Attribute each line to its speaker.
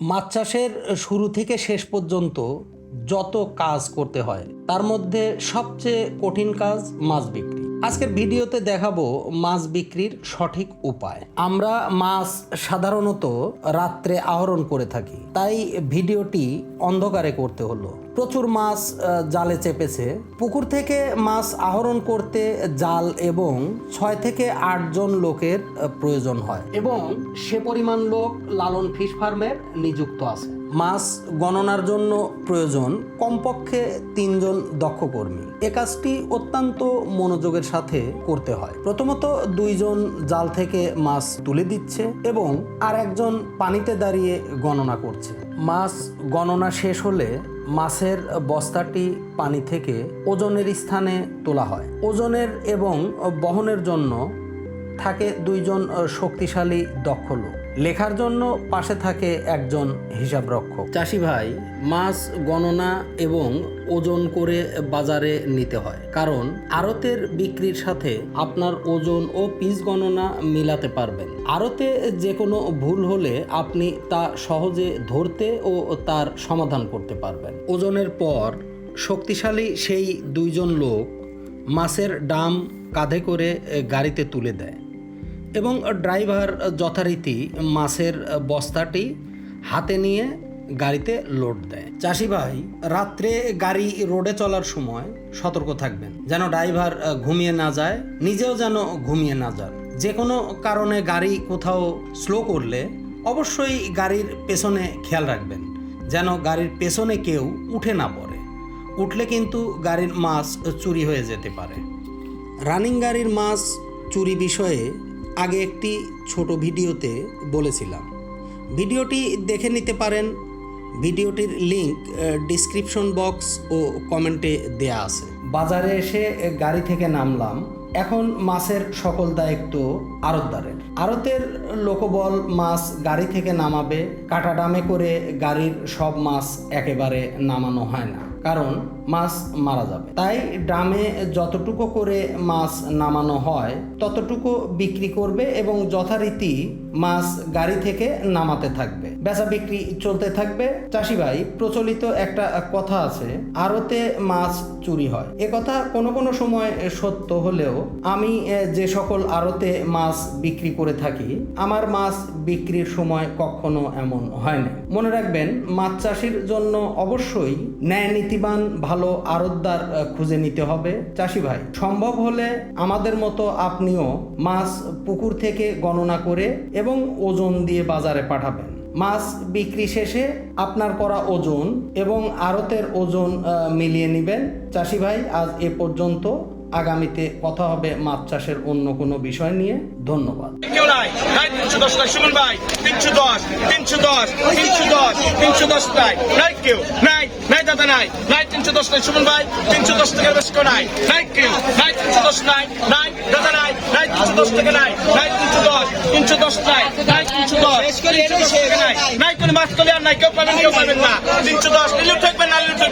Speaker 1: মাছ চাষের শুরু থেকে শেষ পর্যন্ত যত কাজ করতে হয়, তার মধ্যে সবচেয়ে কঠিন কাজ মাছ বিক্রি। আজকের ভিডিওতে দেখাবো মাছ বিক্রির সঠিক উপায়। আমরা মাছ সাধারণত রাত্রে আহরণ করে থাকি, তাই ভিডিওটি অন্ধকারে করতে হলো। প্রচুর মাছ জালে চেপেছে। পুকুর থেকে মাছ আহরণ করতে জাল এবং ছয় থেকে আটজন লোকের প্রয়োজন হয়। এবং সে পরিমাণ লোক লালন ফিশ ফার্মের নিযুক্ত আছে। মাছ গণনার জন্য প্রয়োজন কমপক্ষে তিনজন দক্ষ কর্মী। এ কাজটি অত্যন্ত মনোযোগের সাথে করতে হয়। প্রথমত দুইজন জাল থেকে মাছ তুলে দিচ্ছে এবং আর একজন পানিতে দাঁড়িয়ে গণনা করছে। মাছ গণনা শেষ হলে মাছের বস্তাটি পানি থেকে ওজনের স্থানে তোলা হয়। ওজনের এবং বহনের জন্য থাকে দুইজন শক্তিশালী দক্ষ লোক। লেখার জন্য পাশে থাকে একজন হিসাবরক্ষক। চাষি ভাই, মাছ গণনা এবং ওজন করে বাজারে নিতে হয়। কারণ আড়তের বিক্রির সাথে আপনার ওজন ও পিস গণনা মিলাতে পারবেন। আড়তে যে কোনো ভুল হলে আপনি তা সহজে ধরতে ও তার সমাধান করতে পারবেন। ওজনের পর শক্তিশালী সেই দুইজন লোক মাছের ডাম কাঁধে করে গাড়িতে তুলে দেয়। এবং ড্রাইভার যথারীতি মাছের বস্তাটি হাতে নিয়ে গাড়িতে লোড দেয়। চাষি ভাই, রাত্রে গাড়ি রোডে চলার সময় সতর্ক থাকবেন, যেন ড্রাইভার ঘুমিয়ে না যায়, নিজেও যেন ঘুমিয়ে না যান। যে কোনো কারণে গাড়ি কোথাও স্লো করলে অবশ্যই গাড়ির পেছনে খেয়াল রাখবেন, যেন গাড়ির পেছনে কেউ উঠে না পড়ে। উঠলে কিন্তু গাড়ির মাছ চুরি হয়ে যেতে পারে। রানিং গাড়ির মাছ চুরি বিষয়ে আগে একটি ছোট ভিডিওতে বলেছিলাম। ভিডিওটি দেখে নিতে পারেন। ভিডিওটির লিংক ডিসক্রিপশন বক্স ও কমেন্টে দেয়া আছে। বাজারে এসে গাড়ি থেকে নামলাম। এখন মাছের সকল দায়িত্ব আড়তদারের। আড়তের লোকবল মাছ গাড়ি থেকে নামাবে। কাটা ডামে করে গাড়ির সব মাছ একেবারে নামানো হয় না। কারণ মাছ মারা যাবে। তাই ড্রামে যতটুকু করে মাছ নামানো হয়, ততটুকু বিক্রি করবে এবং যথারীতি মাছ গাড়ি থেকে নামাতে থাকবে। বেচা বিক্রি চলতে থাকবে। চাষি ভাই, প্রচলিত একটা কথা আছে, আড়তে মাছ চুরি হয়। এ কথা কোনো কোনো সময় সত্য হলেও আমি যে সকল আড়তে মাছ বিক্রি করে থাকি, আমার মাছ বিক্রির সময় কখনো এমন হয়নি। মনে রাখবেন, মাছ চাষির জন্য অবশ্যই ন্যায় নীতিবান, ভালো আড়তদার খুঁজে নিতে হবে। চাষি ভাই, সম্ভব হলে আমাদের মতো আপনিও মাছ পুকুর থেকে গণনা করে এবং ওজন দিয়ে বাজারে পাঠাবেন। মাছ বিক্রি শেষে আপনার করা ওজন এবং আড়তের ওজন মিলিয়ে নেবেন। চাষি ভাই, আজ এ পর্যন্ত আগামীতে কথা হবে মাছ চাষের অন্য কোনো বিষয় নিয়ে। ধন্যবাদ।
Speaker 2: দশ নাই। তিনশো দশ দশ কোনো মাছ আর নাই, কেউ পাবেন কেউ পাবেন না। তিনশো দশ নিলেও না